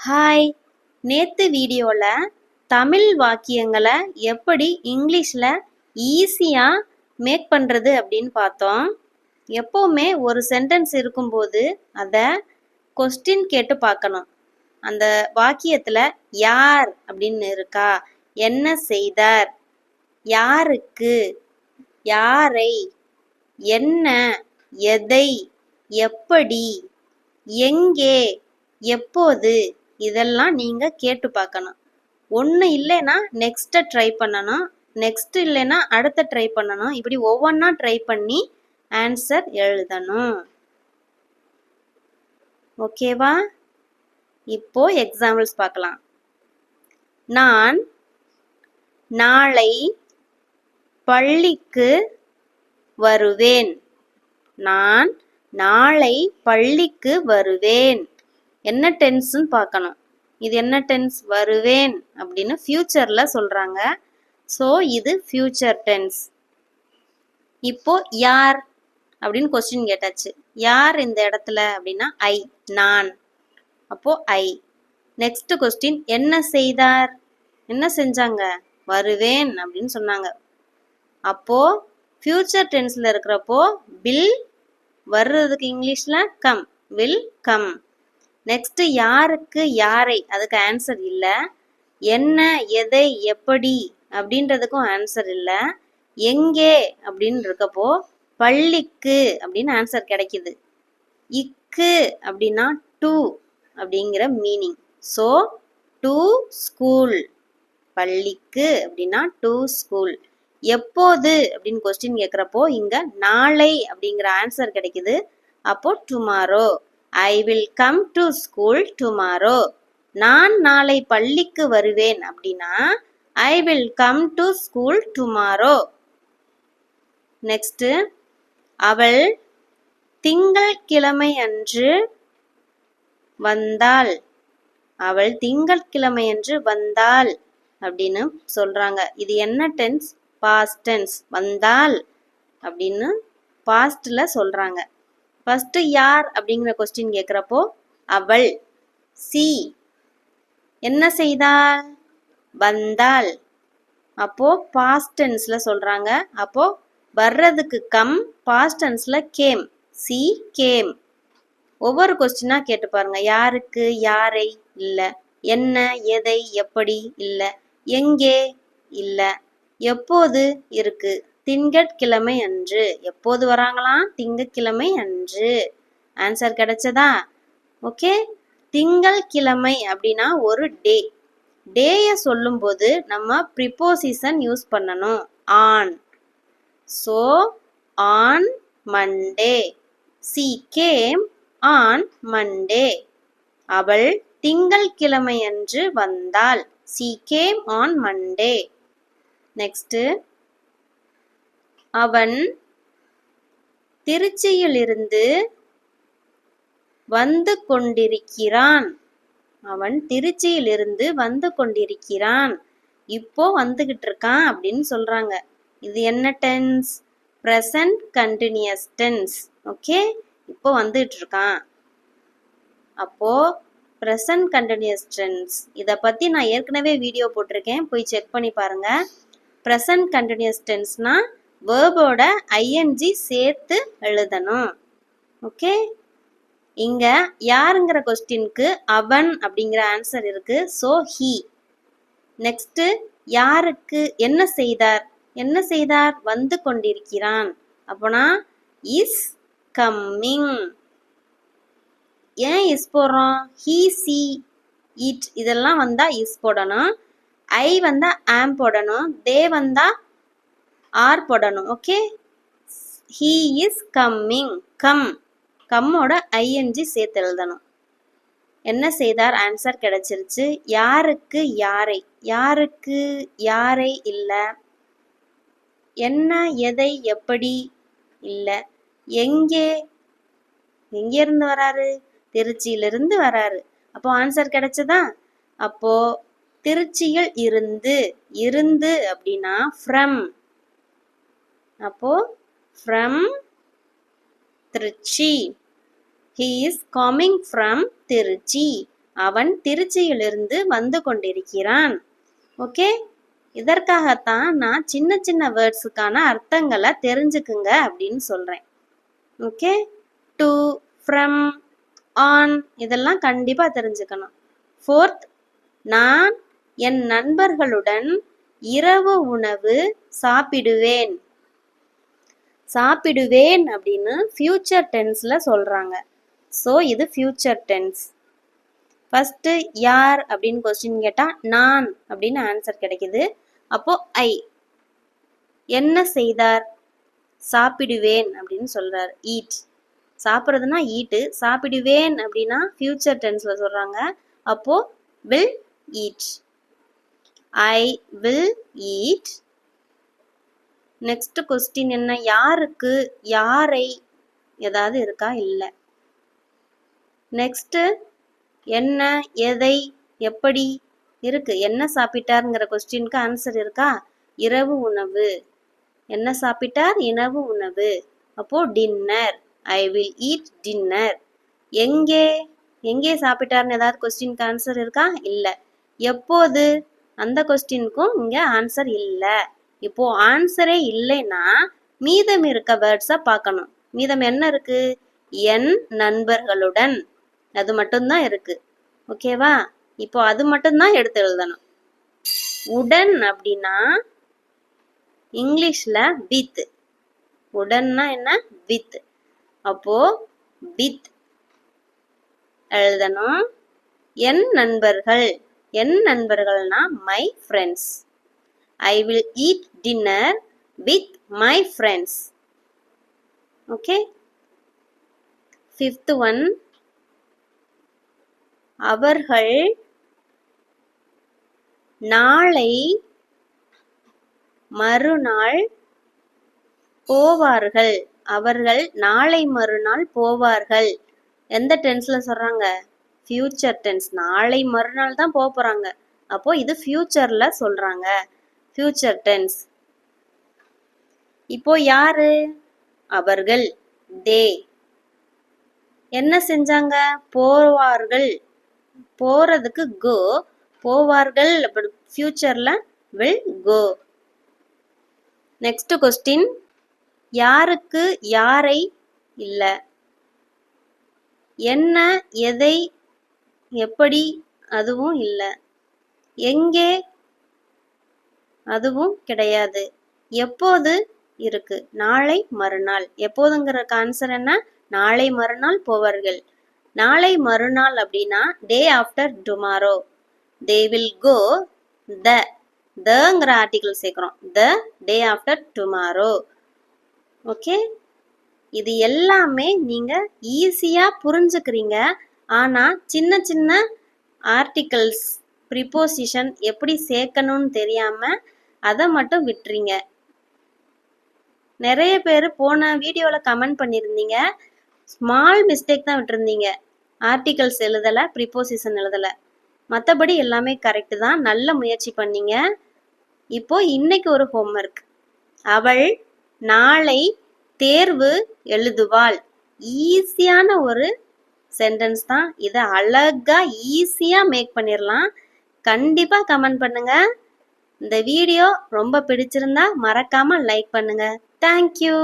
Hi நேற்று வீடியோவில் தமிழ் வாக்கியங்களை எப்படி இங்கிலீஷில் ஈஸியாக மேக் பண்ணுறது அப்படின்னு பார்த்தோம். எப்போவுமே ஒரு சென்டென்ஸ் இருக்கும்போது அதை கொஸ்டின் கேட்டு பார்க்கணும். அந்த வாக்கியத்தில் யார் அப்படின்னு இருக்கா? என்ன செய்தார்? யாருக்கு? யாரை? என்ன? எதை? எப்படி? எங்கே? எப்போது? இதெல்லாம் நீங்கள் கேட்டு பார்க்கணும். ஒன்று இல்லைன்னா நெக்ஸ்ட்டை ட்ரை பண்ணணும். நெக்ஸ்ட் இல்லைன்னா அடுத்த ட்ரை பண்ணணும். இப்படி ஒவ்வொன்றா ட்ரை பண்ணி ஆன்சர் எழுதணும். ஓகேவா இப்போ எக்ஸாம்பிள்ஸ் பார்க்கலாம். நான் நாளை பள்ளிக்கு வருவேன். நான் நாளை பள்ளிக்கு வருவேன். என்ன டென்ஸ்ன்னு பார்க்கணும். இது என்ன டென்ஸ் வருவேன் அப்படின்னு ஃப்யூச்சரில் சொல்கிறாங்க ஸோ இது ஃப்யூச்சர் டென்ஸ் இப்போ யார் அப்படின்னு கொஸ்டின் கேட்டாச்சு. யார் இந்த இடத்துல அப்படின்னா ஐ நான். அப்போ ஐ நெக்ஸ்ட் கொஸ்டின் என்ன செய்தார்? என்ன செஞ்சாங்க? வருவேன் அப்படின்னு சொன்னாங்க. அப்போ ஃப்யூச்சர் டென்ஸில் இருக்கிறப்போ வில் வர்றதுக்கு இங்கிலீஷில் கம் வில் கம் நெக்ஸ்ட் யாருக்கு யாரை? அதுக்கு ஆன்சர் இல்லை. என்ன எதை எப்படி அப்படின்றதுக்கும் ஆன்சர் இல்லை. எங்கே அப்படின்னு இருக்கப்போ பள்ளிக்கு அப்படின்னு ஆன்சர் கிடைக்குது. இக்கு அப்படின்னா டூ அப்படிங்கிற மீனிங் ஸோ டூ ஸ்கூல் பள்ளிக்கு அப்படின்னா டூ ஸ்கூல் எப்போது அப்படின்னு கொஸ்டின் கேட்குறப்போ இங்கே நாளை அப்படிங்கிற ஆன்சர் கிடைக்குது. அப்போ tomorrow I will come to school tomorrow நான் நாளை பள்ளிக்கு வருவேன் அப்படின்னா I will come to school tomorrow next அவள் திங்கட்கிழமை அன்று வந்தாள். அவள் திங்கட்கிழமை அன்று வந்தாள் அப்படின்னு சொல்றாங்க. இது என்ன டென்ஸ் பாஸ்ட் டென்ஸ் வந்தாள் அப்படின்னு பாஸ்ட்ல சொல்றாங்க. ஃபஸ்ட்டு யார் அப்படிங்கிற கொஸ்டின் கேட்குறப்போ அவள். சி. என்ன செய்தாள்? வந்தாள். அப்போ பாஸ்ட் சொல்கிறாங்க சொல்றாங்க. அப்போ வர்றதுக்கு come past came she came ஒவ்வொரு கொஸ்டினாக கேட்டு பாருங்க. யாருக்கு யாரை? இல்லை. என்ன எதை எப்படி? இல்லை. எங்கே? இல்லை. எப்போது இருக்குது திங்கட்கிழமை அன்று. எப்போது வராங்களாம்? திங்கட்கிழமை அன்று. ஆன்சர் கிடைச்சதா? ஓகே திங்கள் கிழமை அப்படின்னா ஒரு டே டேயை சொல்லும்போது நம்ம ப்ரிப்போசிஷன் யூஸ் பண்ணணும். On so on Monday she came on Monday அவள் திங்கள் கிழமை அன்று வந்தாள். She came on Monday next அவன் திருச்சியிலிருந்து வந்து கொண்டிருக்கிறான். அவன் திருச்சியிலிருந்து வந்து கொண்டிருக்கிறான். இப்போ வந்துகிட்டு இருக்கான் அப்படின்னு சொல்றாங்க. இது என்ன tense present continuous tense okay இப்போ வந்துகிட்டு இருக்கான். அப்போ ப்ரெசன்ட் கண்டினியூஸ் டென்ஸ் இதை பற்றி நான் ஏற்கனவே வீடியோ போட்டிருக்கேன். போய் செக் பண்ணி பாருங்க. ப்ரெசன்ட் கண்டினியூஸ் டென்ஸ்னால் வேர்போட ஐஎன்ஜி சேர்த்து எழுதணும். ஓகே இங்க யாருங்கிற கொஸ்டினுக்கு அவன் அப்படிங்கிற ஆன்சர் இருக்கு. ஸோ ஹி நெக்ஸ்ட் யாருக்கு என்ன செய்தார்? என்ன செய்தார்? வந்து கொண்டிருக்கிறான். அப்போனா இஸ் கம்மிங் ஏன் இஸ் போடுறோம்? ஹீ சி இட் இதெல்லாம் வந்தா இஸ் போடணும். ஐ வந்தா ஆம் போடணும். தே வந்தா ஆர் போடணும் okay he is coming come கம்மோட ING சேர்த்து எழுதணும். என்ன செய்தார்? ஆன்சர் கிடைச்சிருச்சு. யாருக்கு யாரை? யாருக்கு யாரை இல்லை? என்ன எதை எப்படி இல்லை? எங்கே? எங்கேருந்து வராரு? திருச்சியிலிருந்து வராரு. அப்போ ஆன்சர் கிடைச்சதா? அப்போ திருச்சியில் இருந்து இருந்து அப்படின்னா ஃப்ரம் அப்போ from Trichy. He is coming from Trichy. அவன் திருச்சியிலிருந்து வந்து கொண்டிருக்கிறான். ஓகே இதற்காகத்தான் நான் சின்ன சின்ன வேர்ட்ஸுக்கான அர்த்தங்களை தெரிஞ்சுக்குங்க அப்படின்னு சொல்கிறேன் ஓகே டு ஃப்ரம் ஆன் இதெல்லாம் கண்டிப்பாக தெரிஞ்சுக்கணும். ஃபோர்த் நான் என் நண்பர்களுடன் இரவு உணவு சாப்பிடுவேன். சாப்பிடுவேன் அப்படின்னு ஃபியூச்சர் டென்ஸில் சொல்கிறாங்க ஸோ இது ஃபியூச்சர் டென்ஸ் ஃபஸ்ட்டு யார் அப்படின்னு கொஸ்டின் கேட்டால் நான் அப்படின்னு ஆன்சர் கிடைக்குது. அப்போது ஐ என்ன செய்தார்? சாப்பிடுவேன் அப்படின்னு சொல்கிறார் ஈட் சாப்பிட்றதுனா ஈட்டு சாப்பிடுவேன் அப்படின்னா ஃபியூச்சர் டென்ஸில் சொல்கிறாங்க அப்போது will eat I will eat next question என்ன? யாருக்கு யாரை ஏதாவது இருக்கா? இல்லை. நெக்ஸ்ட்டு என்ன எதை எப்படி இருக்கு? என்ன சாப்பிட்டாருங்கிற கொஸ்டினுக்கு ஆன்சர் இருக்கா? இரவு உணவு. என்ன சாப்பிட்டார்? இரவு உணவு. அப்போ dinner I will eat dinner எங்கே எங்கே சாப்பிட்டார்னு ஏதாவது கொஸ்டினுக்கு ஆன்சர் இருக்கா? இல்லை. எப்போது? அந்த கொஸ்டினுக்கும் இங்கே ஆன்சர் இல்லை. இப்போ ஆன்சரே இல்லைன்னா மீதம் இருக்க வேர்ட்ஸை பார்க்கணும். மீதம் என்ன இருக்கு? என் நண்பர்களுடன். அது மட்டும்தான் இருக்கு. ஓகேவா இப்போ அது மட்டும்தான் எடுத்து எழுதணும். உடன் அப்படின்னா இங்கிலீஷ்ல வித் உடன்னா என்ன? வித் அப்போ வித் எழுதணும். என் நண்பர்கள். என் நண்பர்கள்னா my friends I will eat dinner with my friends okay fifth one அவர்கள் நாளை மறுநாள் போவார்கள். அவர்கள் நாளை மறுநாள் போவார்கள். எந்த டென்ஸ்ல சொல்றாங்க? ஃபியூச்சர் டென்ஸ் நாளை மறுநாள் தான் போக போறாங்க. அப்போ இது ஃபியூச்சர்ல சொல்றாங்க. ஃபியூச்சர் டென்ஸ் இப்போ யாரு? அவர்கள். தே. என்ன செஞ்சாங்க? போவார்கள். போறதுக்கு கோ போவார்கள். அப்படி ஃபியூச்சர்ல வில் கோ நெக்ஸ்ட் கொஸ்டின் யாருக்கு யாரை இல்ல? என்ன எதை எப்படி அதுவும் இல்லை. எங்கே அதுவும் கிடையாது. எப்போது இருக்கு? நாளை மறுநாள். எப்போதுங்கிற ஆன்சர் என்ன? நாளை மறுநாள் போவார்கள். நாளை மறுநாள் அப்படின்னா day after tomorrow they will go the தங்கிற article சேர்க்குறோம். The day after tomorrow okay இது எல்லாமே நீங்க ஈஸியா புரிஞ்சுக்கிறீங்க. ஆனா சின்ன சின்ன ஆர்டிகல்ஸ் ப்ரிப்போசிஷன் எப்படி சேர்க்கணும்னு தெரியாம அதை மட்டும் விட்டுறீங்க. நிறைய பேர் போன வீடியோவில் கமெண்ட் பண்ணியிருந்தீங்க. ஸ்மால் மிஸ்டேக் தான் விட்டுருந்தீங்க. ஆர்டிகல்ஸ் எழுதலை ப்ரிப்போசிஷன் எழுதலை. மற்றபடி எல்லாமே கரெக்டு தான். நல்ல முயற்சி பண்ணீங்க. இப்போ இன்னைக்கு ஒரு ஹோம்ஒர்க் அவள் நாளை தேர்வு எழுதுவாள். ஈஸியான ஒரு சென்டென்ஸ் தான். இதை அழகாக ஈஸியாக மேக் பண்ணிடலாம் கண்டிப்பாக கமெண்ட் பண்ணுங்கள் இந்த வீடியோ ரொம்ப பிடிச்சிருந்தா மறக்காம லைக் பண்ணுங்க. தேங்க்யூ